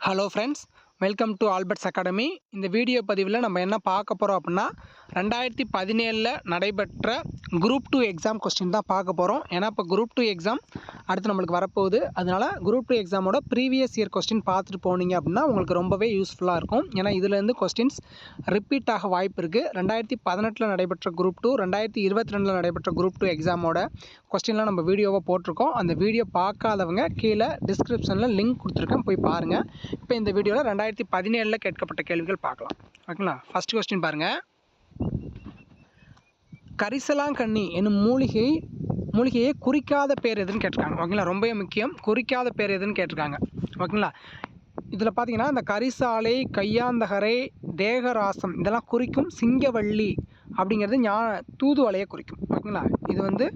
Hello friends welcome to Albert's academy இந்த video பதிவில் நம்ம என்ன பார்க்க போகிறோம் அப்படின்னா ரெண்டாயிரத்தி பதினேழில் நடைபெற்ற குரூப் டூ எக்ஸாம் கொஸ்டின் தான் பார்க்க போகிறோம் ஏன்னா இப்போ குரூப் டூ எக்ஸாம் அடுத்து நம்மளுக்கு வரப்போகுது. அதனால் குரூப் டூ எக்ஸாமோட ப்ரீவியஸ் இயர் கொஸ்டின் பார்த்துட்டு போனீங்க அப்படின்னா உங்களுக்கு ரொம்பவே யூஸ்ஃபுல்லாக இருக்கும். ஏன்னா இதுலேருந்து கொஸ்டின்ஸ் ரிப்பீட் ஆக வாய்ப்பு இருக்குது ரெண்டாயிரத்தி பதினெட்டில் நடைபெற்ற குரூப் டூ ரெண்டாயிரத்தி இருபத்தி ரெண்டில் நடைபெற்ற குரூப் டூ எக்ஸாமோட கொஸ்டின்லாம் நம்ம வீடியோவை போட்டிருக்கோம். அந்த வீடியோ பார்க்காதவங்க கீழே டிஸ்கிரிப்ஷனில் லிங்க் கொடுத்துருக்கேன். போய் பாருங்கள் இப்போ இந்த வீடியோவில் ரெண்டாயிரத்தி பதினேழில் கேட்கப்பட்ட கேள்விகள் பார்க்கலாம். ஓகேங்களா? ஃபஸ்ட் கொஸ்டின் பாருங்கள் கரிசலாங்கண்ணி என்னும் மூலிகை மூலிகையை குறிக்காத பேர் எதுன்னு கேட்டிருக்காங்க. ஓகேங்களா? ரொம்பவே முக்கியம். குறிக்காத பேர் எதுன்னு கேட்டிருக்காங்க. ஓகேங்களா? இதில் பார்த்தீங்கன்னா இந்த கரிசாலை கையாந்தகரை தேகராசம் இதெல்லாம் குறிக்கும் சிங்கவள்ளி அப்படிங்கிறது ஞா தூதுவலையை குறிக்கும். ஓகேங்களா? இது வந்து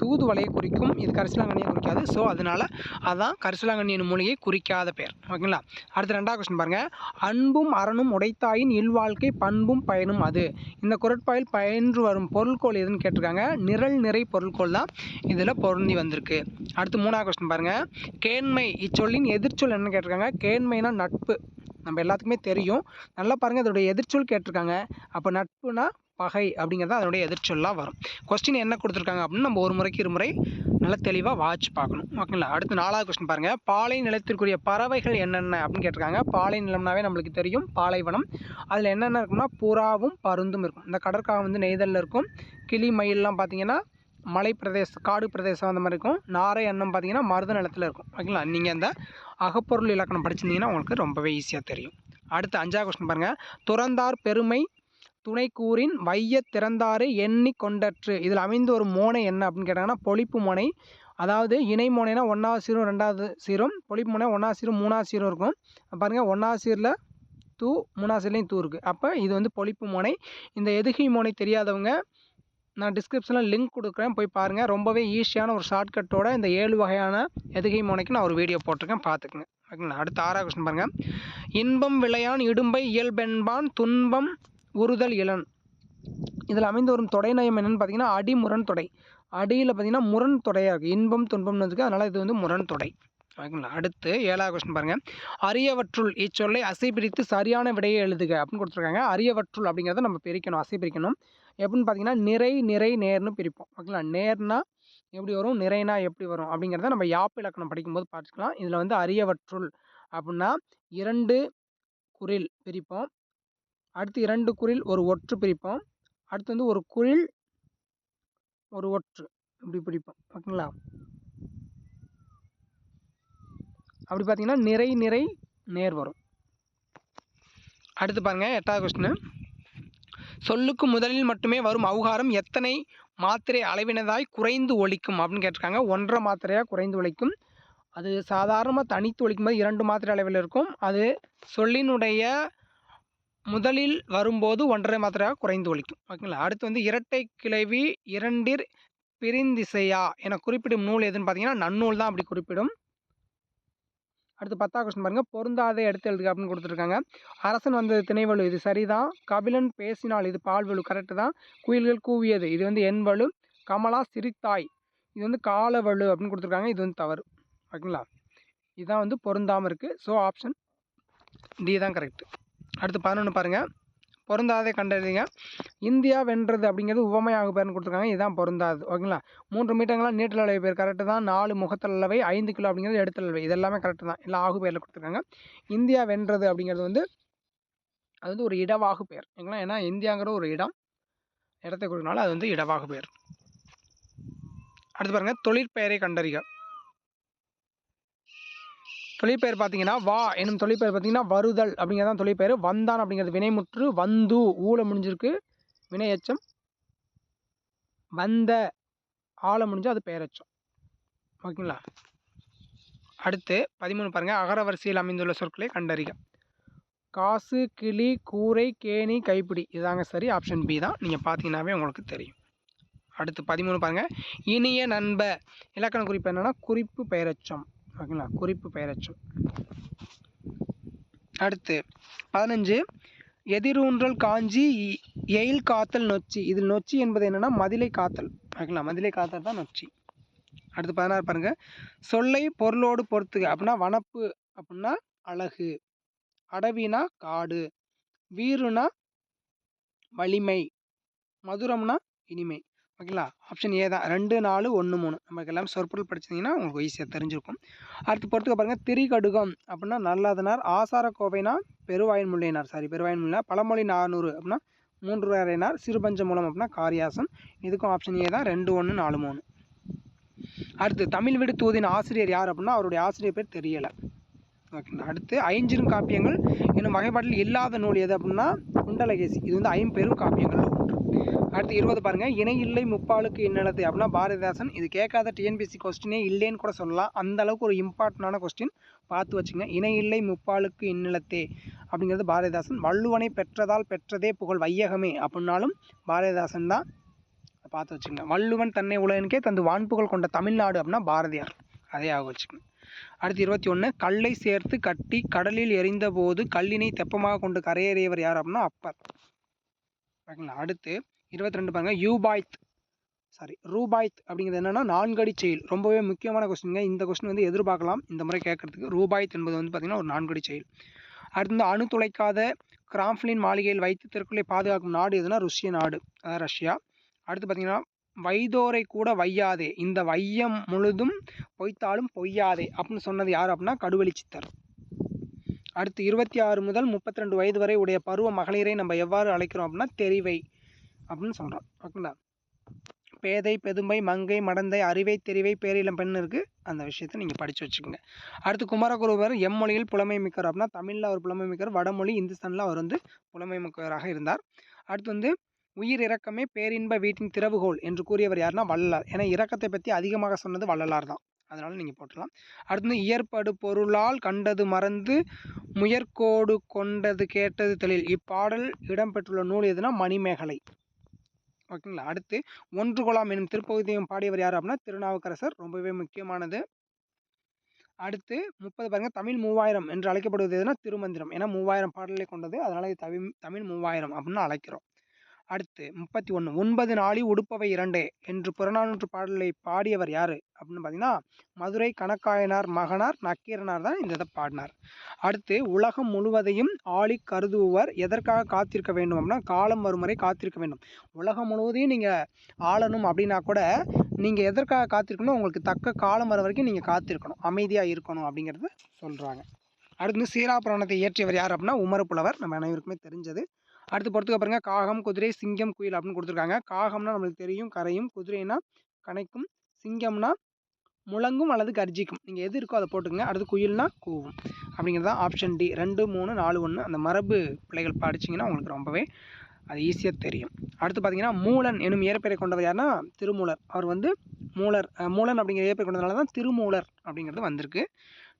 தூதுவளையை குறிக்கும். இது கரிசலாங்கண்ணியை குறிக்காது. ஸோ அதனால அதுதான் கரிசலாங்கண்ணியின் மூலிகை குறிக்காத பெயர். ஓகேங்களா? அடுத்து ரெண்டாவது கொஸ்டின் பாருங்கள் அன்பும் அறனும் உடைத்தாயின் இல்வாழ்க்கை பண்பும் பயனும் அது. இந்த குரட்பாயில் பயின்று வரும் பொருள்கோள் எதுன்னு கேட்டிருக்காங்க. நிரல் நிறை பொருள்கோள் தான் இதில் பொருந்தி வந்திருக்கு. அடுத்து மூணாவது கொஸ்டின் பாருங்கள் கேண்மை இச்சொல்லின் எதிர்ச்சொல் என்ன கேட்டிருக்காங்க. கேண்மைனா நட்பு. நம்ம எல்லாத்துக்குமே தெரியும். நல்லா பாருங்கள் அதோடைய எதிர்ச்சொல் கேட்டிருக்காங்க. அப்போ நட்புனா பகை அப்படிங்கிறது அதனுடைய எதிர்ச்சொல்லாக வரும். கொஸ்டின் என்ன கொடுத்துருக்காங்க அப்படின்னு நம்ம ஒரு முறைக்கு இருமுறை நல்ல தெளிவாக வாட்ச் பார்க்கணும். ஓகேங்களா அடுத்து நாலாவது கொஸ்டின் பாருங்கள் பாலை நிலத்திற்குரிய பறவைகள் என்னென்ன அப்படின்னு கேட்டிருக்காங்க. பாலை நிலம்னாவே நம்மளுக்கு தெரியும். பாலைவனம். அதில் என்னென்ன இருக்கும்னா புறாவும் பருந்தும் இருக்கும். இந்த கடற்காக வந்து நெய்தலில் இருக்கும். கிளி மயிலெலாம் பார்த்தீங்கன்னா மலை பிரதேசம் காடு பிரதேசம் அந்த மாதிரி இருக்கும். நாரை அன்னம் பார்த்தீங்கன்னா மருத நிலத்தில் இருக்கும். ஓகேங்களா நீங்கள் அந்த அகப்பொருள் இலக்கணம் படிச்சிருந்தீங்கன்னா உங்களுக்கு ரொம்பவே ஈஸியாக தெரியும். அடுத்து அஞ்சாவது கொஸ்டின் பாருங்கள் துறந்தார் பெருமை துணைக்கூறின் வைய திறந்தாறு எண்ணி கொண்டற்று. இதில் அமைந்து ஒரு மோனை என்ன அப்படின்னு கேட்டாங்கன்னா பொழிப்பு மோனை. அதாவது இணை மோனைனா ஒன்றாவது சீரும் ரெண்டாவது சீரும் பொழிப்பு மோனை ஒன்றாவது சீரும் மூணாவது சீரும் இருக்கும். பாருங்கள் ஒன்றாவது சீரில் தூ மூணாவது சீர்லேயும் தூ இருக்குது அப்போ இது வந்து பொழிப்பு மோனை. இந்த எதுகை மோனை தெரியாதவங்க நான் டிஸ்கிரிப்ஷனில் லிங்க் கொடுக்குறேன். போய் பாருங்கள் ரொம்பவே ஈஸியான ஒரு ஷார்ட்கட்டோட இந்த ஏழு வகையான எதுகை மோனைக்கு நான் ஒரு வீடியோ போட்டிருக்கேன். பார்த்துக்குங்க. ஓகேங்களா அடுத்த ஆறாவது கொஸ்டின் பாருங்கள் இன்பம் விளையான் இடும்பை இயல்பென்பான் துன்பம் உறுதல் இளன். இதில் அமைந்து வரும் தொடை நயம் என்னென்னு பார்த்தீங்கன்னா அடி முரண் தொடை. அடியில் பார்த்தீங்கன்னா முரண் தொடையாக இருக்குது இன்பம் துன்பம்னு இருக்குது அதனால் இது வந்து முரண் தொடை. ஓகேங்களா? அடுத்து ஏழாவது கொஸ்டின் பாருங்கள் அரியவற்றுள் இச்சொல்லை அசை பிரித்து சரியான விடையை எழுதுக அப்படின்னு கொடுத்துருக்காங்க. அரியவற்றுள் அப்படிங்கிறத நம்ம பிரிக்கணும் அசை பிரிக்கணும் எப்படின்னு பார்த்தீங்கன்னா நிறை நிறை நேர்னு பிரிப்போம். ஓகேங்களா? நேர்னா எப்படி வரும்? நிறைனா எப்படி வரும்? அப்படிங்கிறத நம்ம யாப்பு இலக்கணம் படிக்கும்போது பார்த்துக்கலாம். இதில் வந்து அரியவற்றுள் அப்படின்னா இரண்டு குரில் பிரிப்போம். அடுத்து இரண்டு குரில் ஒரு ஒற்று பிரிப்போம். அடுத்து வந்து ஒரு குரில் ஒரு ஒற்று. இப்படி பிடிப்போம் ஓகேங்களா அப்படி பார்த்தீங்கன்னா நிறை நிறை நேர் வரும். அடுத்து பாருங்கள் எட்டாவது கொஸ்டின் சொல்லுக்கு முதலில் மட்டுமே வரும் அவுகாரம் எத்தனை மாத்திரை அளவினதாய் குறைந்து ஒழிக்கும் அப்படின்னு கேட்டிருக்காங்க. ஒன்றரை மாத்திரையாக குறைந்து ஒழிக்கும் அது சாதாரணமாக தனித்து ஒழிக்கும் போது இரண்டு மாத்திரை அளவில் இருக்கும். அது சொல்லினுடைய முதலில் வரும்போது ஒன்றரை மாத்திரையாக குறைந்து ஒழிக்கும் ஓகேங்களா? அடுத்து வந்து இரட்டை கிளவி இரண்டிற் பிரிந்திசையா என குறிப்பிடும் நூல் எதுன்னு பார்த்தீங்கன்னா நன்னூல் தான் அப்படி குறிப்பிடும். அடுத்து பத்தாவது கொஸ்டின் பாருங்கள் பொருந்தாத எடுத்து எழுதுக அப்படின்னு கொடுத்துருக்காங்க. அரசன் வந்தது திணைவலு. இது சரிதான். கபிலன் பேசினால் இது பால்வலு. கரெக்டு தான். குயில்கள் கூவியது. இது வந்து எண்வலு கமலா சிரித்தாய். இது வந்து காலவலு அப்படின்னு கொடுத்துருக்காங்க. இது வந்து தவறு. ஓகேங்களா? இதுதான் வந்து பொருந்தாமல் இருக்குது ஸோ ஆப்ஷன் டி தான் கரெக்ட் அடுத்து பதினொன்று பாருங்கள் பொருந்தாதே கண்டறிங்க. இந்தியா வென்றது அப்படிங்கிறது உவமையாக பேர்னு கொடுத்துருக்காங்க. இதுதான் பொருந்தாது. ஓகேங்களா? மூன்று மீட்டங்களாம் நீட்டல் அளவை பேர். கரெக்டு தான். நாலு முகத்தளவை ஐந்து கிலோ அப்படிங்கிறது எடுத்தல் அளவை. இது எல்லாமே கரெக்டு தான். எல்லாம் ஆகு பேரில் கொடுத்துருக்காங்க. இந்தியா வென்றது அப்படிங்கிறது வந்து அது வந்து ஒரு இடவாகு பேர். ஓகேங்களா? ஏன்னா இந்தியாங்கிற ஒரு இடம் இடத்தை கொடுக்கனால அது வந்து இடவாகு பேர். அடுத்து பாருங்கள் தொழிற்பெயரை கண்டறிக. தொழிற்பெயர் பார்த்தீங்கன்னா வா என்னும் தொழிற்பெயர் பார்த்தீங்கன்னா வருதல் அப்படிங்கிறது தான் தொழிற்பெயர் வந்தான் அப்படிங்கிறது வினைமுற்று வந்து ஊழ முடிஞ்சிருக்கு. வினையச்சம். வந்த ஆழ முடிஞ்சு அது பெயரச்சம் ஓகேங்களா? அடுத்து பதிமூணு பாருங்கள் அகர வரிசையில் அமைந்துள்ள சொற்களை கண்டறிக. காசு கிளி கூரை கேணி கைப்பிடி. இதாங்க சரி. ஆப்ஷன் பி தான். நீங்கள் பார்த்தீங்கன்னாவே உங்களுக்கு தெரியும். அடுத்து பதிமூணு பாருங்கள் இனிய நண்ப. இலக்கண குறிப்பு என்னென்னா குறிப்பு பெயரச்சம் ஓகேங்களா? குறிப்பு பெயரச்சொல். அடுத்து பதினஞ்சு எதிரூன்றல் காஞ்சி எயில் காத்தல் நொச்சி. இதில் நொச்சி என்பது என்னென்னா மதிலை காத்தல். ஓகேங்களா? மதிலை காத்தல் தான் நொச்சி. அடுத்து பதினாறு பாருங்கள் சொல்லை பொருளோடு பொறுத்துக. அப்படின்னா வனப்பு அப்படின்னா அழகு. அடவினா காடு. வீறுனா வலிமை. மதுரம்னா இனிமை. ஓகேங்களா? ஆப்ஷன் ஏ தான். ரெண்டு நாலு ஒன்று மூணு. நமக்கு எல்லாம் சொற்பொருள் படிச்சிங்கன்னா உங்களுக்கு ஈஸியாக தெரிஞ்சிருக்கும். அடுத்து பொறுத்துக்க பாருங்கள் திரிகடுகம் அப்படின்னா நல்லாதனார். ஆசார கோவைனா பெருவாயின் முள்ளையினார் சாரி பெருவாயின் முல்லை பழமொழி நானூறு அப்படின்னா மூன்று வரையினார் சிறுபஞ்ச மூலம் அப்படின்னா காரியாசம் இதுக்கும் ஆப்ஷன் ஏ தான். ரெண்டு ஒன்று நாலு மூணு. அடுத்து தமிழ் விடு தூதின் ஆசிரியர் யார் அப்படின்னா அவருடைய ஆசிரியர் பேர் தெரியலை. ஓகேங்களா? அடுத்து ஐஞ்சிரும் காப்பியங்கள். என்னும் வகைப்பாட்டில் இல்லாத நூல் எது அப்படின்னா குண்டலகேசி. இது வந்து ஐம்பெரும் காப்பியங்கள். ஒன்று அடுத்து இருபது பாருங்க. இணை இல்லை முப்பாளுக்கு இன்னலத்தை அப்படின்னா பாரதிதாசன் இது கேட்காத டிஎன்பிசி கொஸ்டினே இல்லைன்னு கூட சொல்லலாம். அந்த அளவுக்கு ஒரு இம்பார்ட்டண்டான கொஸ்டின் பார்த்து வச்சுங்க. இணை இல்லை முப்பாலுக்கு இன்னலத்தே அப்படிங்கிறது பாரதிதாசன். வள்ளுவனை பெற்றதால் பெற்றதே புகழ் வையகமே அப்படின்னாலும் பாரதிதாசன் தான் பார்த்து வச்சுங்க. வள்ளுவன் தன்னை உலகனுக்கே தந்து வான்புகள் கொண்ட தமிழ்நாடு அப்படின்னா பாரதியார். அதே ஆக வச்சுக்கங்க. அடுத்து இருபத்தி ஒன்று கல்லை சேர்த்து கட்டி கடலில் எறிந்த போது கல்லினை தெப்பமாக கொண்டு கரையேறியவர் யார் அப்படின்னா அப்பர். ஓகேங்களா அடுத்து இருபத்தி ரெண்டு பாருங்க. யூபாய்த் சாரி ரூபாய்த் அப்படிங்கிறது என்னென்னா நான்கடி செயல் ரொம்பவே முக்கியமான கொஸ்டின்ங்க இந்த கொஸ்டின் வந்து எதிர்பார்க்கலாம். இந்த முறை கேட்கறதுக்கு ரூபாய்த் என்பது வந்து பார்த்திங்கன்னா ஒரு நான்கடி செயல் அடுத்து வந்து அணு துளைக்காத கிராம்ஃப்ளின் மாளிகையில் வைத்து தெற்குள்ளே பாதுகாக்கும் நாடு எதுனா ருஷ்ய நாடு அதாவது ரஷ்யா. அடுத்து பார்த்திங்கன்னா வைதோரை கூட வையாதே. இந்த வையம் முழுதும் பொய்த்தாலும் பொய்யாதே அப்படின்னு சொன்னது யார் அப்படின்னா கடுவெளி சித்தர். அடுத்து இருபத்தி ஆறு முதல் முப்பத்தி ரெண்டு வயது வரை உடைய பருவ மகளிரை நம்ம எவ்வாறு அழைக்கிறோம் அப்படின்னா தெரிவை. அப்படின்னு சொல்கிறான் ஓகேங்களா பேதை பெதுமை மங்கை மடந்தை அறிவை தெரிவை பேரிளம் பெண் இருக்குது அந்த விஷயத்தை நீங்கள் படித்து வச்சுக்கோங்க. அடுத்து குமரகுருவர் எம்மொழியில் புலமை மிக்கவர் அப்படின்னா தமிழில் அவர் புலமை மிக்கவர் வடமொழி இந்துஸ்தானில் அவர் வந்து புலமை மிக்கவராக இருந்தார். அடுத்து வந்து உயிர் இறக்கமே பேரின்ப வீட்டின் திறவுகோல் என்று கூறியவர் யாருன்னா வள்ளலார். ஏன்னா இறக்கத்தை பற்றி அதிகமாக சொன்னது வள்ளலார் தான். அதனால் நீங்கள் போட்டலாம் அடுத்து வந்து இயற்படு பொருளால் கண்டது மறந்து முயற்கோடு கொண்டது கேட்டது தெளில் இப்பாடல் இடம்பெற்றுள்ள நூல் எதுனா மணிமேகலை. ஓகேங்களா? அடுத்து ஒன்று குலாம் எனும் திருப்பகுதியும் பாடியவர் யார் அப்படின்னா திருநாவுக்கரசர். ரொம்பவே முக்கியமானது. அடுத்து முப்பது பாருங்க தமிழ் மூவாயிரம் என்று அழைக்கப்படுவது எதுனா திருமந்திரம். ஏன்னா மூவாயிரம் பாடலை கொண்டது. அதனால் இது தமிழ் தமிழ் மூவாயிரம் அப்படின்னு அழைக்கிறோம். அடுத்து முப்பத்தி ஒன்று ஒன்பது நாளி உடுப்பவை இரண்டே என்று புறநானூற்று பாடலை பாடியவர் யார்? அப்படின்னு பார்த்தீங்கன்னா மதுரை கணக்காயனார் மகனார் நக்கீரனார் தான் இந்த இதை பாடினார். அடுத்து உலகம் முழுவதையும் ஆளி கருதுவர் எதற்காக காத்திருக்க வேண்டும்? அப்படின்னா காலம் வரும் காத்திருக்க வேண்டும். உலகம் முழுவதையும் நீங்கள் ஆளணும் அப்படின்னா கூட நீங்கள் எதற்காக காத்திருக்கணும் உங்களுக்கு தக்க காலம் வர வரைக்கும் நீங்கள் காத்திருக்கணும். அமைதியாக இருக்கணும் அப்படிங்கிறத சொல்கிறாங்க அடுத்து சீரா புராணத்தை இயற்றியவர் யார் அப்படின்னா உமரப்புலவர். நம்ம அனைவருக்குமே தெரிஞ்சது. அடுத்து பொறுத்துக்க பாருங்க காகம் குதிரை சிங்கம் குயில் அப்படின்னு கொடுத்துருக்காங்க. காகம்னா நம்மளுக்கு தெரியும் கரையும் குதிரைனா கணைக்கும் சிங்கம்னா முழங்கும் அல்லது கர்ஜிக்கும். நீங்கள் எது இருக்கோ அதை போட்டுக்கங்க. அடுத்து குயில்னா கூவும். அப்படிங்கிறது தான் ஆப்ஷன் டி ரெண்டு மூணு நாலு ஒன்று அந்த மரபு பிள்ளைகள் படிச்சிங்கன்னா உங்களுக்கு ரொம்பவே அது ஈஸியாக தெரியும். அடுத்து பார்த்தீங்கன்னா மூலன் எனும் இயற்பெயரை கொண்டவர் யாருன்னா திருமூலர். அவர் வந்து மூலர் மூலன் அப்படிங்கிற இயற்பெயர் கொண்டதுனால தான் திருமூலர் அப்படிங்கிறது வந்திருக்கு.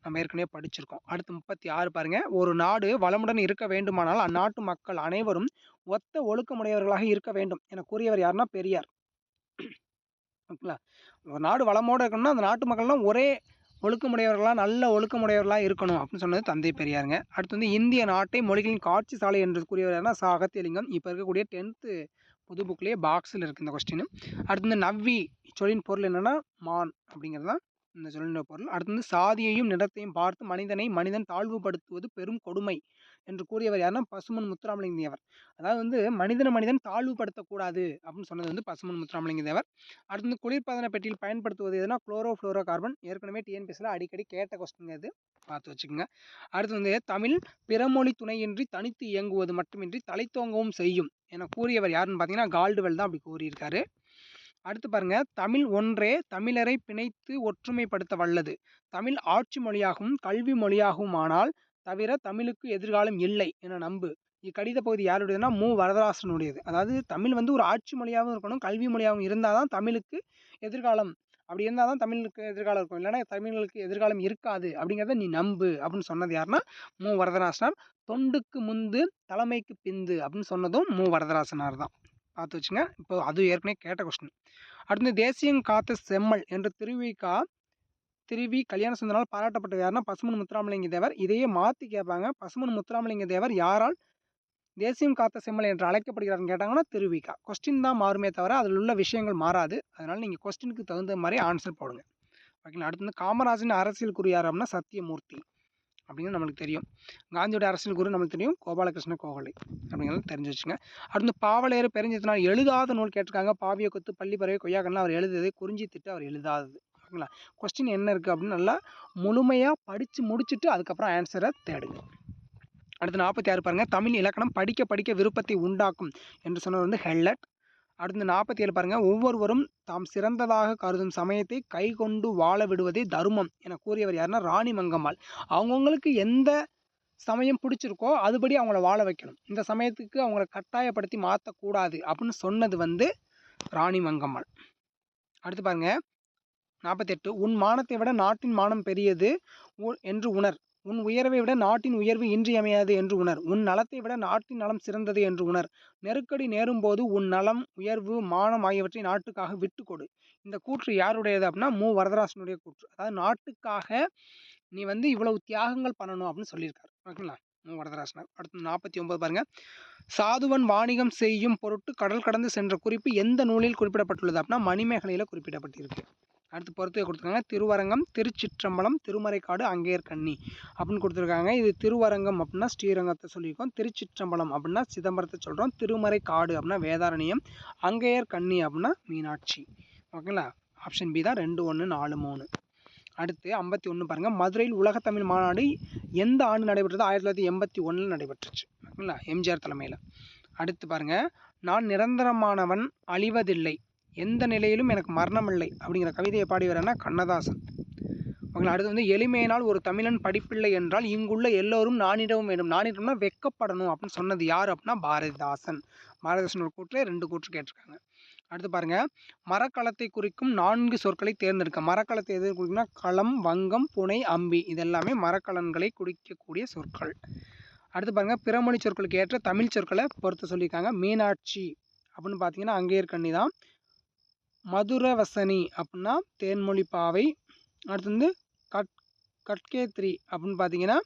நம்ம ஏற்கனவே படிச்சிருக்கோம். அடுத்து முப்பத்தி ஆறு பாருங்க. ஒரு நாடு வளமுடன் இருக்க வேண்டுமானால் அந்நாட்டு மக்கள் அனைவரும் ஒத்த ஒழுக்கமுடையவர்களாக இருக்க வேண்டும் என கூறியவர் யாருன்னா பெரியார். ஓகேங்களா? ஒரு நாடு வளமோடு இருக்கணும்னா அந்த நாட்டு மக்கள்லாம் ஒரே ஒழுக்கமுடையவர்களாக நல்ல ஒழுக்கமுடையவர்களாக இருக்கணும் அப்படின்னு சொன்னது தந்தை பெரியாருங்க. அடுத்து வந்து இந்திய நாட்டை மொழிகளின் காட்சி சாலை என்று கூறியவர் யாருன்னா சா இப்போ இருக்கக்கூடிய டென்த்து புது புக்லேயே பாக்ஸில் இருக்குது இந்த கொஸ்டின் அடுத்து வந்து நவ்வி சொல்லின் பொருள் என்னென்னா மான் அப்படிங்கிறது தான் இந்த சொல்லின் பொருள். அடுத்து வந்து சாதியையும் நிறத்தையும் பார்த்து மனிதனை மனிதன் தாழ்வுபடுத்துவது பெரும் கொடுமை என்று கூறியவர் யாருன்னா பசுமன் முத்துராமலிங்க தேவர் அதாவது வந்து மனிதனை மனிதன் தாழ்வுபடுத்தக்கூடாது அப்படின்னு சொன்னது வந்து பசுமன் முத்துராமலிங்க தேவர் அடுத்து வந்து குளிர்பதன பெட்டியில் பயன்படுத்துவது எதுனா குளோரோ ஃப்ளோரோ கார்பன் ஏற்கனவே டிஎன்பிஎஸ்சில் அடிக்கடி கேட்ட கொஸ்டின் இது. பார்த்து வச்சுக்கோங்க. அடுத்து வந்து தமிழ் பிறமொழி துணையின்றி தனித்து இயங்குவது மட்டுமின்றி தலைத்தோங்கவும் செய்யும் என கூறியவர் யாருன்னு பார்த்தீங்கன்னா கால்டுவெல் தான் அப்படி கூறியிருக்காரு. அடுத்து பாருங்க. தமிழ் ஒன்றே தமிழரை பிணைத்து ஒற்றுமைப்படுத்த வல்லது. தமிழ் ஆட்சி மொழியாகவும் கல்வி மொழியாகவும் ஆனால் தவிர தமிழுக்கு எதிர்காலம் இல்லை என நம்பு. இக்கடித பகுதி யாருடையதுன்னா மு. வரதராசனுடையது. அதாவது தமிழ் வந்து ஒரு ஆட்சி மொழியாகவும் இருக்கணும் கல்வி மொழியாகவும் இருந்தால் தான் தமிழுக்கு எதிர்காலம். அப்படி இருந்தால் தான் தமிழுக்கு எதிர்காலம் இருக்கும். இல்லைன்னா தமிழுக்கு எதிர்காலம் இருக்காது அப்படிங்கிறத நீ நம்பு அப்படின்னு சொன்னது யாருன்னா மு. வரதராசனார். தொண்டுக்கு முந்து தலைமைக்கு பிந்து அப்படின்னு சொன்னதும் மு. வரதராசனார் தான். பார்த்து வச்சுங்க. இப்போ அது ஏற்கனவே கேட்ட கொஸ்டின் அடுத்து தேசியம் காத்த செம்மல் என்ற திருவிக்கா திருவி கல்யாண சுந்தரால் பாராட்டப்பட்டது யாருன்னா பசுமன் முத்துராமலிங்க தேவர். இதையே மாற்றி கேட்பாங்க. பசுமன் முத்துராமலிங்க தேவர் யாரால் தேசியம் காத்த செம்மல் என்று அழைக்கப்படுகிறார்னு கேட்டாங்கன்னா திருவிக்கா. கொஸ்டின் தான் மாறுமே தவிர அதில் உள்ள விஷயங்கள் மாறாது. அதனால் நீங்கள் கொஸ்டினுக்கு தகுந்த மாதிரி ஆன்சர் போடுங்க. ஓகேங்களா? அடுத்து வந்து அரசியல் குறி யார் அப்படின்னா சத்தியமூர்த்தி. அப்படிங்கிறது நம்மளுக்கு தெரியும். காந்தியோட அரசியல் குரு நம்மளுக்கு தெரியும். கோபாலகிருஷ்ண கோகலை அப்படிங்கிறது தெரிஞ்சு வச்சுங்க. அடுத்து பாவலேறு பெருஞ்சித்தினால் எழுதாத நூல் கேட்டிருக்காங்க. பாவிய கொத்து பள்ளி பறவை கொய்யாக்கள்லாம் அவர் எழுதுது. குறிஞ்சி திட்டு அவர் எழுதாதது. ஓகேங்களா? கொஸ்டின் என்ன இருக்குது அப்படின்னு நல்லா முழுமையாக படித்து முடிச்சுட்டு அதுக்கப்புறம் ஆன்சரை தேடுங்க. அடுத்து நாற்பத்தி ஆறு பாருங்கள் தமிழ் இலக்கணம் படிக்க படிக்க விருப்பத்தை உண்டாக்கும் என்று சொன்னது வந்து ஹெல்லட். அடுத்து நாற்பத்தி ஏழு பாருங்கள் ஒவ்வொருவரும் தாம் சிறந்ததாக கருதும் சமயத்தை கை கொண்டு வாழ விடுவதே தர்மம் என கூறியவர் யாருன்னா ராணி மங்கம்மாள். அவங்கவுங்களுக்கு எந்த சமயம் பிடிச்சிருக்கோ அதுபடி அவங்கள வாழ வைக்கணும். இந்த சமயத்துக்கு அவங்கள கட்டாயப்படுத்தி மாற்றக்கூடாது அப்படின்னு சொன்னது வந்து ராணி மங்கம்மாள். அடுத்து பாருங்கள் நாற்பத்தெட்டு உன் மானத்தை விட நாட்டின் மானம் பெரியது உ- என்று உணர். உன் உயர்வை விட நாட்டின் உயர்வு இன்றியமையாது என்று உணர். உன் நலத்தை விட நாட்டின் நலம் சிறந்தது என்று உணர். நெருக்கடி நேரும்போது உன் நலம் உயர்வு மானம் ஆகியவற்றை நாட்டுக்காக விட்டு கொடு. இந்த கூற்று யாருடையது அப்படின்னா மு. வரதராசனுடைய கூற்று. அதாவது நாட்டுக்காக நீ வந்து இவ்வளவு தியாகங்கள் பண்ணணும் அப்படின்னு சொல்லியிருக்காரு. ஓகேங்களா? மு. வரதராசனர். அடுத்து நாற்பத்தி ஒன்பது பாருங்கள் சாதுவன் வாணிகம் செய்யும் பொருட்டு கடல் கடந்து சென்ற குறிப்பு எந்த நூலில் குறிப்பிடப்பட்டுள்ளது அப்படின்னா மணிமேகலையில் குறிப்பிடப்பட்டிருக்கு. அடுத்து பொறுத்து கொடுத்துருக்காங்க. திருவரங்கம் திருச்சிற்றம்பலம் திருமறைக்காடு அங்கேயர்கண்ணி அப்படின்னு கொடுத்துருக்காங்க. இது திருவரங்கம் அப்படின்னா ஸ்ரீரங்கத்தை சொல்லியிருக்கோம். திருச்சிற்றம்பலம் அப்படின்னா சிதம்பரத்தை சொல்கிறோம் திருமறைக்காடு அப்படின்னா வேதாரண்யம். அங்கேயர்கண்ணி அப்படின்னா மீனாட்சி. ஓகேங்களா? ஆப்ஷன் பி தான். ரெண்டு ஒன்று நாலு மூணு. அடுத்து ஐம்பத்தி ஒன்று பாருங்கள் மதுரையில் உலகத்தமிழ் மாநாடு எந்த ஆண்டு நடைபெற்றது? ஆயிரத்தி தொள்ளாயிரத்தி எண்பத்தி ஒன்றில் நடைபெற்றுச்சு. ஓகேங்களா? எம்ஜிஆர் தலைமையில். அடுத்து பாருங்கள் நான் நிரந்தரமானவன் அழிவதில்லை. எந்த நிலையிலும் எனக்கு மரணமில்லை அப்படிங்கிற கவிதையை பாடியவரன்னா கண்ணதாசன். ஓகேங்களா அடுத்து வந்து எளிமையினால் ஒரு தமிழன் படிப்பில்லை என்றால் இங்குள்ள எல்லோரும் நானிடவும் வேண்டும். நானிடம்னா வெக்கப்படணும் அப்படின்னு சொன்னது யார் அப்படின்னா பாரதிதாசன். பாரதிதாசன் ஒரு கூற்றில் ரெண்டு கூற்று கேட்டிருக்காங்க. அடுத்து பாருங்க. மரக்கலத்தை குறிக்கும் நான்கு சொற்களை தேர்ந்தெடுக்க. மரக்கலத்தை எது குறிக்கும்னா? களம் வங்கம் புனை அம்பி. இதெல்லாமே மரக்கலன்களை குறிக்கக்கூடிய சொற்கள். அடுத்து பாருங்க. பிறமொழி சொற்களுக்கு ஏற்ற தமிழ் சொற்களை பொறுத்து சொல்லியிருக்காங்க. மீனாட்சி அப்படின்னு பார்த்தீங்கன்னா அங்கேயர் கண்ணி தான் மதுரவசனி அப்படின்னா தேன்மொழி பாவை. அடுத்து வந்து கட் கட்கேத்ரி அப்படின்னு பார்த்தீங்கன்னா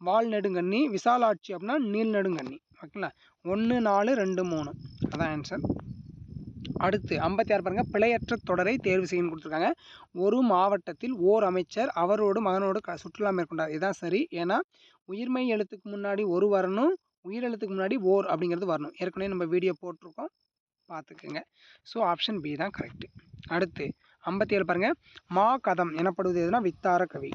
வால் நெடுங்கண்ணி விசாலாட்சி அப்படின்னா நீல் நெடுங்கண்ணி. ஓகேங்களா? ஒன்று நாலு ரெண்டு மூணு. அதான் ஆன்சர் அடுத்து ஐம்பத்தி ஆறு பாருங்கள் பிழையற்ற தொடரை தேர்வு செய்யணும்னு கொடுத்துருக்காங்க. ஒரு மாவட்டத்தில் ஓர் அமைச்சர் அவரோடு மகனோடு க சுற்றுலா மேற்கொண்டார். இதுதான் சரி. ஏன்னா உயிர்மெய் எழுத்துக்கு முன்னாடி ஒரு வரணும் உயிர் எழுத்துக்கு முன்னாடி ஓர் அப்படிங்கிறது வரணும். ஏற்கனவே நம்ம வீடியோ போட்டிருக்கோம். பார்த்துக்குங்க ஸோ ஆப்ஷன் பி தான் கரெக்டு அடுத்து ஐம்பத்தி ஏழு பாருங்கள் மா கதம் எனப்படுவது எதுனா வித்தார கவி.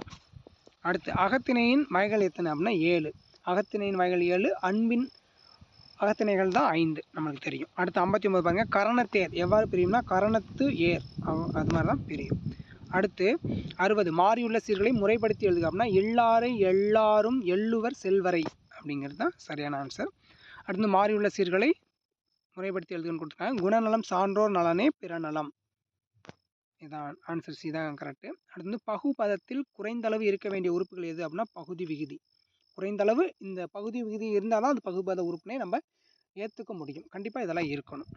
அடுத்து அகத்திணையின் வகைகள் எத்தனை அப்படின்னா ஏழு. அகத்திணையின் வகைகள் ஏழு அன்பின் அகத்திணைகள் தான் ஐந்து நம்மளுக்கு தெரியும். அடுத்து ஐம்பத்தி ஒம்பது பாருங்கள் கரணத்தேர் எவ்வாறு பிரியும்னா கரணத்து ஏர். அது மாதிரி தான் பிரியும். அடுத்து அறுபது மாறியுள்ள சீர்களை முறைப்படுத்தி எழுதுக அப்படின்னா எல்லாரை எல்லாரும் எள்ளுவர் செல்வரை அப்படிங்கிறது தான் சரியான ஆன்சர் அடுத்து மாறியுள்ள சீர்களை முறைப்படுத்தி எழுதுன்னு கொடுத்துருக்காங்க. குணநலம் சான்றோர் நலனே பிறநலம். இதான் ஆன்சர் சி தான் கரெக்டு அடுத்து வந்து பகுபதத்தில் குறைந்தளவு இருக்க வேண்டிய உறுப்புகள் எது அப்படின்னா பகுதி விகுதி. குறைந்தளவு இந்த பகுதி விகுதி இருந்தால் தான் அது பகுபத உறுப்பினை நம்ம ஏற்றுக்க முடியும். கண்டிப்பாக இதெல்லாம் இருக்கணும்.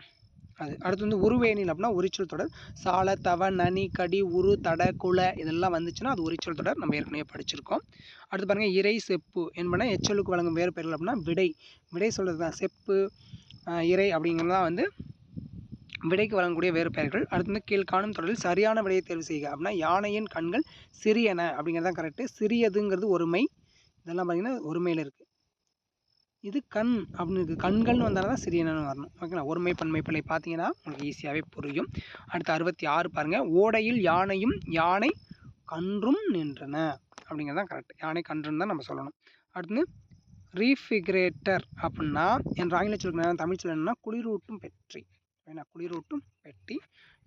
அது அடுத்து வந்து உருவேனில் அப்படின்னா உரிச்சொல் தொடர். சால தவ நனி கடி உரு தட குல இதெல்லாம் வந்துச்சுன்னா அது உரிச்சொல் தொடர் நம்ம ஏற்கனவே படிச்சிருக்கோம். அடுத்து பாருங்கள் இறை செப்பு என்பன எச்சொலுக்கு வழங்கும் வேறு பெயர்கள் அப்படின்னா விடை. விடை சொல்கிறது தான் செப்பு இறை அப்படிங்கிறது தான் வந்து விடைக்கு வழங்கக்கூடிய வேறு பெயர்கள். அடுத்து வந்து கீழ்காணும் தொடரில் சரியான விடையை தேர்வு செய்க அப்படின்னா யானையின் கண்கள் சிறியன அப்படிங்கிறது தான் கரெக்டு சிறியதுங்கிறது ஒருமை. இதெல்லாம் பார்த்தீங்கன்னா ஒருமையில் இருக்குது இது கண் அப்படின்னு இருக்குது கண்கள்னு வந்தால் தான் சிறியனன்னு வரணும். ஓகேங்களா ஒருமை பன்மை பிள்ளை பார்த்தீங்கன்னா உங்களுக்கு ஈஸியாகவே புரியும். அடுத்து அறுபத்தி ஆறு பாருங்கள் ஓடையில் யானையும் யானை கன்றும் நின்றன அப்படிங்கிறது தான் கரெக்ட் யானை கன்றுன்னு தான் நம்ம சொல்லணும். அடுத்து ரீஃபிகரேட்டர் அப்படின்னா என் ஆங்கில சொல்லுங்க தமிழ் சொல்ல என்னன்னா குளிரூட்டும் பெற்றி ஏன்னா குளிரூட்டும் பெட்டி.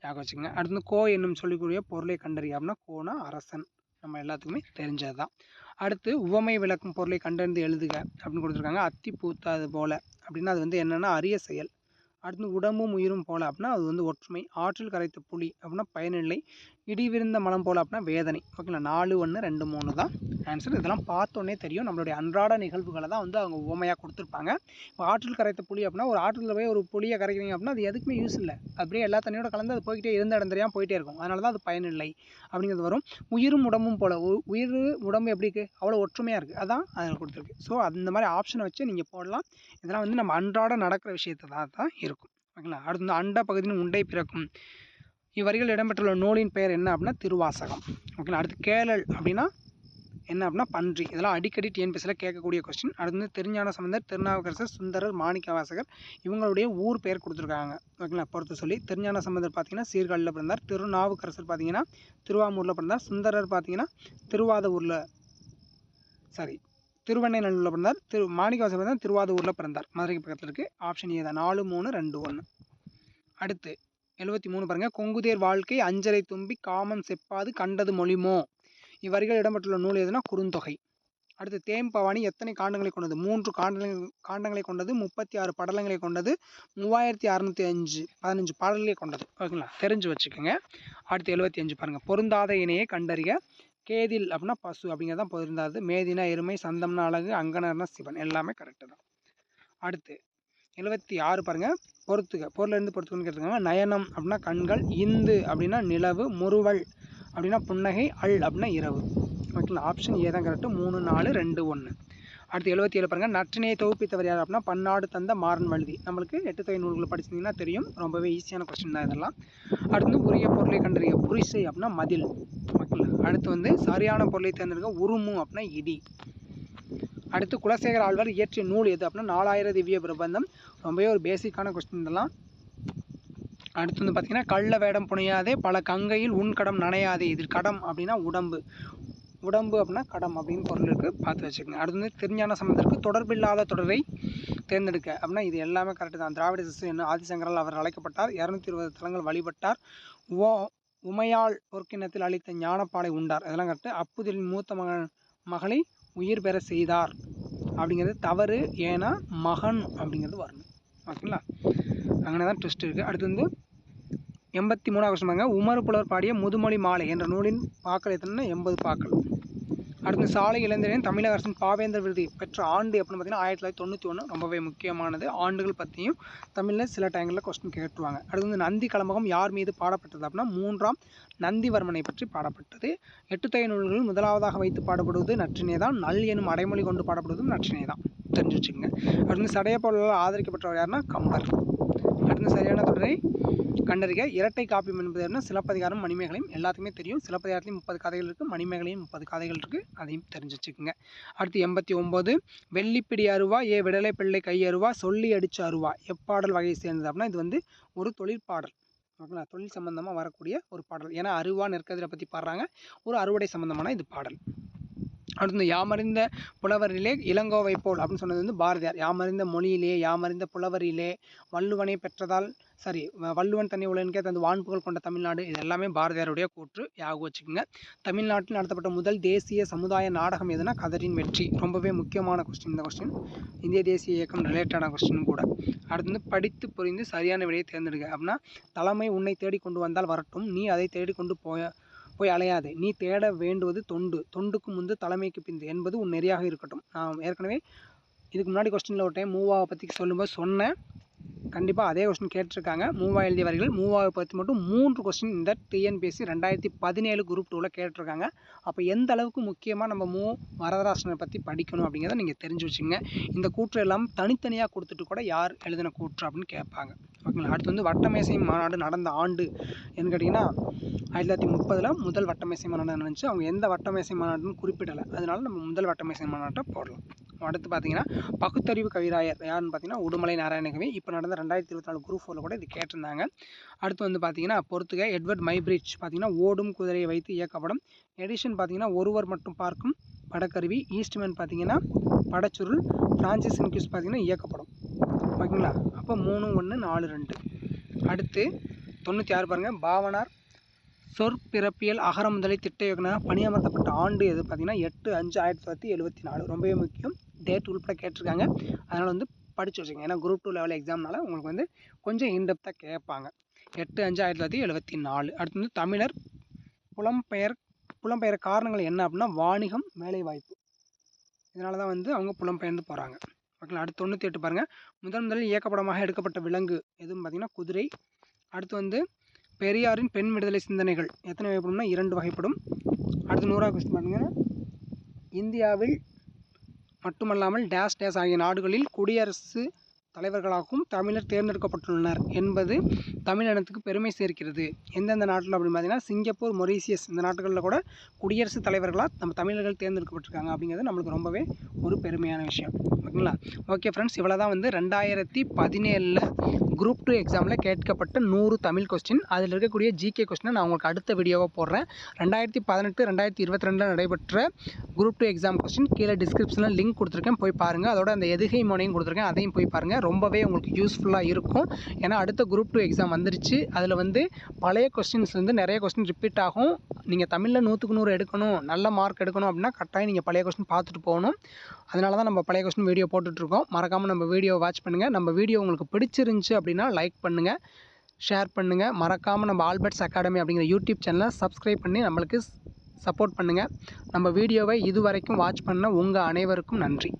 யாக வச்சுக்கோங்க. அடுத்து கோ என்னும் சொல்லிக்கூடிய பொருளை கண்டறிய அப்படின்னா கோனா அரசன். நம்ம எல்லாத்துக்குமே தெரிஞ்சது தான் அடுத்து உவமை விளக்கும் பொருளை கண்டறிந்து எழுதுக அப்படின்னு கொடுத்துருக்காங்க. அத்தி பூத்தாது போல அப்படின்னா அது வந்து என்னென்னா அரிய செயல். அடுத்து உடம்பும் உயிரும் போல அப்படின்னா அது வந்து ஒற்றுமை. ஆற்றில் கரைத்த புலி அப்படின்னா பயனில்லை. இடி விருந்த மனம் போல் அப்படின்னா வேதனை. ஓகேங்களா? நாலு ஒன்று ரெண்டு மூணு தான் ஆன்சர் இதெல்லாம் பார்த்தோன்னே தெரியும். நம்மளுடைய அன்றாட நிகழ்வுகளை தான் வந்து அவங்க உவமையாக கொடுத்துருப்பாங்க. இப்போ ஆற்றில் கரைத்த புளி அப்படின்னா ஒரு ஆற்றில் போய் ஒரு புளியை கரைக்கிறீங்க அப்படின்னா அது எதுக்குமே யூஸ் இல்லை. அப்படியே எல்லா தண்ணியோட கலந்து அது போய்கிட்டே இருந்த இடம் தெரியாமல் போயிட்டே இருக்கும். அதனால தான் அது பயனில்லை அப்படிங்கிறது வரும். உயிரும் உடம்பும் போல் உ- உயிர் உடம்பு எப்படி இருக்குது அவ்வளோ ஒற்றுமையாக இருக்குது அதான் அதில் கொடுத்துருக்கு. ஸோ அந்த மாதிரி ஆப்ஷனை வச்சு நீங்கள் போடலாம். இதெல்லாம் வந்து நம்ம அன்றாட நடக்கிற விஷயத்தை தான் தான் இருக்கும். ஓகேங்களா? அடுத்து வந்து அண்ட பகுதியின் உண்டை பிறக்கும். இவ்வரிகள் இடம்பெற்றுள்ள நூலின் பெயர் என்ன அப்படின்னா திருவாசகம். ஓகேங்களா அடுத்து கேளல் அப்படின்னா என்ன அப்படின்னா பன்றி. இதெல்லாம் அடிக்கடி டிஎன்பிஎஸ்சியில் கேட்கக்கூடிய கொஸ்டின் அடுத்து வந்து திருஞான சம்பந்தர் திருநாவுக்கரசர் சுந்தரர் மாணிக்கவாசகர் இவங்களுடைய ஊர் பெயர் கொடுத்துருக்காங்க. ஓகேங்களா பொறுத்து சொல்லி திருஞான சம்பந்தர் பார்த்தீங்கன்னா சீர்காழியில் பிறந்தார். திருநாவுக்கரசர் பார்த்தீங்கன்னா திருவாமூரில் பிறந்தார். சுந்தரர் பார்த்தீங்கன்னா திருவாதூரில் சாரி திருவண்ணைநல்லூரில் பிறந்தார். திரு மாணிக்கவாசகர் பிறந்தார் திருவாதூரில் பிறந்தார். மதுரைக்கு பக்கத்தில் இருக்குது ஆப்ஷன் ஏ தான். நாலு மூணு ரெண்டு ஒன்று அடுத்து எழுபத்தி மூணு பாருங்கள் கொங்குதேர் வாழ்க்கை அஞ்சரை தும்பி காமன் செப்பாது கண்டது மொழிமோ? இவ்வரிகள் இடம்பெற்றுள்ள நூல் எதுனா குறுந்தொகை. அடுத்து தேம்பவாணி எத்தனை காண்டங்களை கொண்டது? மூன்று காண்டங்கள் காண்டங்களை கொண்டது முப்பத்தி ஆறு படலங்களை கொண்டது மூவாயிரத்தி அறநூற்றி அஞ்சு பதினஞ்சு பாடல்களை கொண்டது. ஓகேங்களா? தெரிஞ்சு வச்சுக்கோங்க. அடுத்து எழுபத்தி அஞ்சு பாருங்கள் பொருந்தாத இணையை கண்டறிய கேதில் அப்படின்னா பசு அப்படிங்கிறது தான் பொருந்தாது. மேதினா எருமை சந்தம்னா அழகு அங்கனர்னா சிவன். எல்லாமே கரெக்டு தான். அடுத்து எழுபத்தி ஆறு பாருங்கள் பொறுத்துக பொருளிலிருந்து பொறுத்துக்கன்னு கேட்டிருக்காங்க. நயனம் அப்படின்னா கண்கள் இந்து அப்படின்னா நிலவு முறுவல் அப்படின்னா புன்னகை அல் அப்படின்னா இரவு. ஓகேங்களா ஆப்ஷன் ஏ தான் கரெக்டு மூணு நாலு ரெண்டு ஒன்று அடுத்து எழுபத்தி ஏழு பாருங்கள் நற்றினையை தொகுப்பித்தவர் யார் அப்படின்னா பன்னாடு தந்த மாறன் வழுதி. நம்மளுக்கு எட்டு தொகை நூல்களை படிச்சிருந்தீங்கன்னா தெரியும். ரொம்பவே ஈஸியான கொஸ்டின் தான் இதெல்லாம். அடுத்து உரிய பொருளை கண்டறிய புரிசை அப்படின்னா மதில். ஓகேங்களா அடுத்து வந்து சரியான பொருளை தேர்ந்தெடுக்க உருமு அப்படின்னா இடி. அடுத்து குலசேகர ஆழ்வார் இயற்றிய நூல் எது அப்படின்னா நாலாயிர திவ்ய பிரபந்தம். ரொம்பவே ஒரு பேசிக்கான கொஸ்டின் இதெல்லாம். அடுத்து வந்து பார்த்திங்கன்னா கள்ள வேடம் புனையாதே பல கங்கையில் உன் கடம் நனையாதே இதில் கடம் அப்படின்னா உடம்பு. உடம்பு அப்படின்னா கடம் அப்படின்னு பொருள் இருக்குது பார்த்து வச்சுக்கோங்க. அடுத்து வந்து திருஞான சம்பந்தருக்கு தொடர்பில்லாத தொடரை தேர்ந்தெடுக்க அப்படின்னா இது எல்லாமே கரெக்டு தான். திராவிட சிசு என்ன ஆதிசங்கரால் அவர் அழைக்கப்பட்டார். இரநூத்தி இருபது தலங்கள் வழிபட்டார். ஓ உமையாள் பொற்கிணத்தில் அளித்த ஞானப்பாலை உண்டார். இதெல்லாம் கரெக்டு அப்புதில் மூத்த மகன் மகளை உயிர் பெற செய்தார். அப்படிங்கிறது தவறு. ஏன்னா மகன் அப்படிங்கிறது வரணும். ஓகேங்களா? அங்கே தான் ட்விஸ்ட் இருக்குது அடுத்து வந்து எண்பத்தி மூணாவது வருஷமாங்க உமர் புலவர் பாடிய முதுமொழி மாலை என்ற நூலின் பாக்கள் எத்தனை எண்பது பாக்கள் அடுத்து சாலை இளைஞரின் தமிழக அரசின் பாவேந்தர் விருது பெற்ற ஆண்டு எப்படின்னு பார்த்தீங்கன்னா ஆயிரத்தி தொள்ளாயிரத்தி தொண்ணூற்றி ஒன்று ரொம்பவே முக்கியமானது. ஆண்டுகள் பற்றியும் தமிழில் சில டைங்களில் கொஸ்டின் கேட்டுருவாங்க. அடுத்து வந்து நந்தி கலம்பகம் யார் மீது பாடப்பட்டது அப்படின்னா மூன்றாம் நந்திவர்மனை பற்றி பாடப்பட்டது. எட்டுத்தொகை நூல்களில் முதலாவதாக வைத்து பாடப்படுவது நற்றினை தான். நல் எனும் அடைமொழி கொண்டு பாடப்படுவதும் நற்றினை தான். தெரிஞ்சு வச்சுக்கோங்க. அடுத்து சடையப்பொருளால் ஆதரிக்கப்பட்டவர் யாருன்னா கம்பர். அடுத்து சரியான தொடரை கண்டறிக. இரட்டை காப்பியம் என்பது என்ன? சிலப்பதிகாரம் மணிமேகலையும் எல்லாத்துக்குமே தெரியும். சிலப்பதிகாரத்துலையும் முப்பது கதைகள் இருக்குது மணிமேகலையும் முப்பது கதைகள் இருக்குது அதையும் தெரிஞ்சு வச்சுக்கோங்க அடுத்து எண்பத்தி ஒம்பது வெள்ளிப்பிடி அருவா ஏ விடலை பிள்ளை கை அருவா சொல்லி அடிச்ச அருவா. எப்பாடல் வகையை சேர்ந்தது அப்படின்னா இது வந்து ஒரு தொழிற்பாடல் ஓகேங்களா? தொழில் சம்பந்தமாக வரக்கூடிய ஒரு பாடல். ஏன்னா அருவா இருக்கிறத பற்றி பாடுறாங்க. ஒரு அறுவடை சம்பந்தமான இது பாடல். அடுத்து யாமறிந்த புலவரிலே இளங்கோவை போல் அப்படின்னு சொன்னது வந்து பாரதியார். யாமறிந்த மொழியிலே யாமறிந்த புலவரிலே வள்ளுவனை பெற்றதால் சாரி வள்ளுவன் தன்னை உலகே தந்து வான்புகழ் கொண்ட தமிழ்நாடு இது எல்லாமே பாரதியாருடைய கூற்று. யாகு வச்சுக்கோங்க. தமிழ்நாட்டில் நடத்தப்பட்ட முதல் தேசிய சமுதாய நாடகம் எதுனா கதரின் வெற்றி. ரொம்பவே முக்கியமான கொஸ்டின் இந்த கொஸ்டின் இந்திய தேசிய இயக்கம் ரிலேட்டடான கொஸ்டின் கூட. அடுத்து வந்து படித்து புரிந்து சரியான விடையை தேர்ந்தெடுக்க அப்படின்னா தலைமை உன்னை தேடி கொண்டு வந்தால் வரட்டும். நீ அதை தேடி கொண்டு போய போய் அலையாதே. நீ தேட வேண்டுவது தொண்டு. தொண்டுக்கு முந்து தலைமைக்கு பிந்து என்பது உன் நெறியாக இருக்கட்டும். நான் ஏற்கனவே இதுக்கு முன்னாடி கொஸ்டினில் ஒரு டைம் மூவாவை பற்றி சொல்லும்போது சொன்னேன். கண்டிப்பாக அதே கொஸ்டின் கேட்டிருக்காங்க. மூவா எழுதியவர்கள் மூவாவை பற்றி மட்டும் மூன்று கொஸ்டின் இந்த டிஎன்பிஎஸ்சி ரெண்டாயிரத்தி பதினேழு குரூப் டூவில் கேட்டிருக்காங்க. அப்போ எந்த அளவுக்கு முக்கியமாக நம்ம மூ வரதராசனை பற்றி படிக்கணும் அப்படிங்கிறத நீங்கள் தெரிஞ்சு வச்சுங்க இந்த கூற்று எல்லாம் தனித்தனியாக கொடுத்துட்டு கூட யார் எழுதின கூற்று அப்படின்னு கேட்பாங்க. ஓகேங்களா? அடுத்து வந்து வட்டமேசை மாநாடு நடந்த ஆண்டு என்ன கேட்டிங்கன்னா ஆயிரத்தி தொள்ளாயிரத்தி முப்பதில் முதல் வட்டமேசை மாநாடு நடந்துச்சு. அவங்க எந்த வட்டமேசை மாநாடுன்னு குறிப்பிடலை. அதனால நம்ம முதல் வட்டமேசை மாநாட்டை போடலாம். அடுத்து பார்த்தீங்கன்னா பகுத்தறிவு கவிராயர் யாருன்னு பார்த்தீங்கன்னா உடுமலை நாராயணகவி. இப்போ நடந்த ரெண்டாயிரத்தி இருபத்தி நாலு குரூப் ஃபோரில் கூட இது கேட்டிருந்தாங்க. அடுத்து வந்து பார்த்தீங்கன்னா பொறுத்துக எட்வர்ட் மைப்ரிட்ஜ் பார்த்தீங்கன்னா ஓடும் குதிரையை வைத்து இயக்கப்படும். எடிஷன் பார்த்தீங்கன்னா ஒருவர் மட்டும் பார்க்கும் படக்கருவி ஈஸ்ட்மேன் பார்த்தீங்கன்னா படச்சுருள். ஃப்ரான்சிஸ் இன்க்யூஸ் பார்த்தீங்கன்னா இயக்கப்படும். ஓகேங்களா? அப்போ மூணு ஒன்று நாலு ரெண்டு. அடுத்து தொண்ணூற்றி ஆறு பாருங்கள் பாவனார் சொற்பிறப்பியல் அகர முதலை திட்ட இயக்குனர். பணியமர்த்தப்பட்ட ஆண்டு எது? பார்த்தீங்கன்னா எட்டு அஞ்சு ஆயிரத்தி தொள்ளாயிரத்தி எழுபத்தி நாலு. ரொம்பவே முக்கியம். டேட் உள்பட கேட்டிருக்காங்க. அதனால் வந்து படித்து வச்சுங்க ஏன்னா குரூப் டூ லெவல் எக்ஸாம்னால உங்களுக்கு வந்து கொஞ்சம் இன்டெப்த்தாக கேட்பாங்க. எட்டு அஞ்சு ஆயிரத்தி தொள்ளாயிரத்தி எழுபத்தி நாலு. அடுத்து வந்து தமிழர் புலம்பெயர் புலம்பெயர் காரணங்கள் என்ன அப்படின்னா வாணிகம் வேலைவாய்ப்பு. இதனால தான் வந்து அவங்க புலம்பெயர்ந்து போகிறாங்க ஓகேங்களா? அடுத்து தொண்ணூற்றி எட்டு பாருங்கள் முதன் முதலில் இயக்கப்படமாக எடுக்கப்பட்ட விலங்கு எதுவும் பார்த்திங்கன்னா குதிரை. அடுத்து வந்து பெரியாரின் பெண் விடுதலை சிந்தனைகள் எத்தனை வகைப்படும்னா இரண்டு வகைப்படும். அடுத்து நூறாவது கொஸ்டின் பாருங்க. இந்தியாவில் மட்டுமல்லாமல் டேஸ் டேஸ் ஆகிய நாடுகளில் குடியரசு தலைவர்களாகவும் தமிழர் தேர்ந்தெடுக்கப்பட்டுள்ளனர் என்பது தமிழினத்துக்கு பெருமை சேர்க்கிறது. எந்தெந்த நாட்டில் அப்படின்னு பார்த்தீங்கன்னா சிங்கப்பூர் மொரீசியஸ் இந்த நாட்டுகளில் கூட குடியரசுத் தலைவர்களாக நம்ம தமிழர்கள் தேர்ந்தெடுக்கப்பட்டிருக்காங்க அப்படிங்கிறது நம்மளுக்கு ரொம்பவே ஒரு பெருமையான விஷயம். ஓகேங்களா? ஓகே ஃப்ரெண்ட்ஸ் இவ்வளோ தான் வந்து ரெண்டாயிரத்தி பதினேழில் குரூப் டூ எக்ஸாமில் கேட்கப்பட்ட நூறு தமிழ் கொஸ்டின் அதில் இருக்கக்கூடிய ஜிகே கொஸ்டினை நான் உங்களுக்கு அடுத்த வீடியோவாக போடுறேன். ரெண்டாயிரத்தி பதினெட்டு ரெண்டாயிரத்தி இருபத்தி ரெண்டில் நடைபெற்ற குரூப் டூ எக்ஸாம் கொஸ்டின் கீழே டிஸ்கிரிப்ஷனில் லிங்க் கொடுத்துருக்கேன். போய் பாருங்கள் அதோட அந்த எதுகை மோனையும் கொடுத்துருக்கேன். அதையும் போய் பாருங்கள் ரொம்பவே உங்களுக்கு யூஸ்ஃபுல்லாக இருக்கும். ஏன்னா அடுத்த குரூப் டூ எக்ஸாம் வந்துருச்சு. அதில் வந்து பழைய கொஸ்டின்ஸ் வந்து நிறைய கொஸ்டின் ரிப்பீட் ஆகும். நீங்கள் தமிழில் நூற்றுக்கு நூறு எடுக்கணும் நல்ல மார்க் எடுக்கணும் அப்படின்னா கட்டாயம் நீங்கள் பழைய கொஸ்டின் பார்த்துட்டு போகணும். அதனால தான் நம்ம பழைய கொஸ்டின் வீடியோ போட்டுட்ருக்கோம் மறக்காமல் நம்ம வீடியோ வாட்ச் பண்ணுங்கள் நம்ம வீடியோ உங்களுக்கு பிடிச்சிருந்துச்சு அப்படின்னா லைக் பண்ணுங்கள் ஷேர் பண்ணுங்கள் மறக்காமல் நம்ம ஆல்பர்ட்ஸ் அகாடமி அப்படிங்கிற யூடியூப் சேனலை சப்ஸ்கிரைப் பண்ணி நம்மளுக்கு சப்போர்ட் பண்ணுங்கள் நம்ம வீடியோவை இது வரைக்கும் வாட்ச் பண்ண உங்கள் அனைவருக்கும் நன்றி.